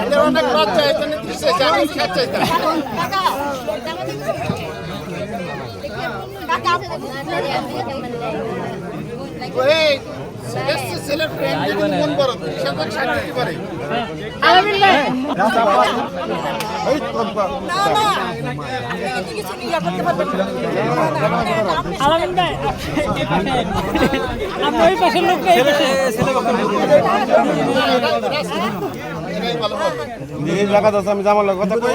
এদের অনেক লজ্জা এই জন্য দিচ্ছে যে আমি খেতে চাইতাম তো এই এসছে ছেলের ফ্রেন্ড যদি মন ষাট দিতে পারে জায়গা আছে আমি জামার কথা কই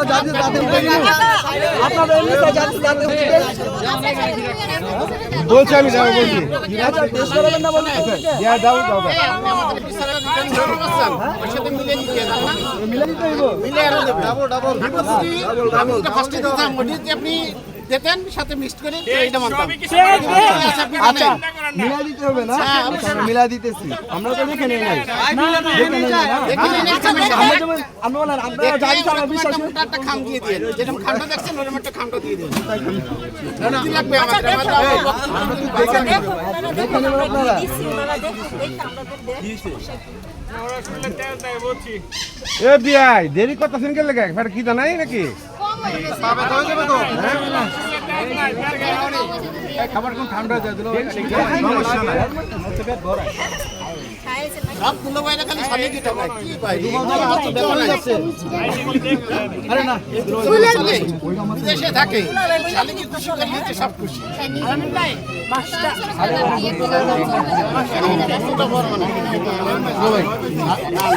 এই জায়গা আমাদের কথা শুনি নাই আলহামদুলিল্লাহ বলছি আমি যাব বলছি। ইয়া যাও করবেন না বলছি আমাদের দাও দাও সাথে মিলে নিতে যান না? মিলে ডাবল ডাবল। Double double. আপনি দিতেন সাথে মিক্সড করে এইটা মানতাম। আচ্ছা মিলা দিতে হবে না? হ্যাঁ, মিলা দিতেছি। আমরা তো দেখে নেই। নাই। দেখে নিন একটা বিষয়। আমরা আমরা জানি আমরা বিশ্বাস একটা একটা খাম দিয়ে দিন যেরকম খামটা দেখছেন ওরকম একটা খামটা দিয়ে দিন কি লাগবে আমাদের আমাদের আবার বক্তব্য। দিন। দেখে নেবেন আপনারা। এ দেরি করতেছেন কে লেগে কি জানাই নাকি? খাবার কোন ঠান্ডা যায় দিল সমস্যা নাই সব দুলো বাইরে খালি কি টাকা? কি ভাই? আমার তো দেখো নাই। আরে না বিদেশে থাকে শালি কি খুশি সব খুশি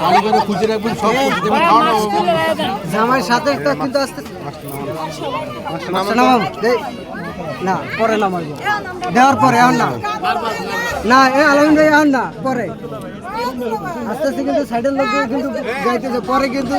মানে করে খুঁজে রাখবেন সব খাওয়ানো জামাই সাথে একটা কিন্তু আসতে না, পরে নামাইব দেওয়ার পরে, এখন না। না, এ আলমিন ভাই, এখন না, পরে। আস্তে আস্তে কিন্তু সাইডের লোক কিন্তু যাইতেছে, পরে কিন্তু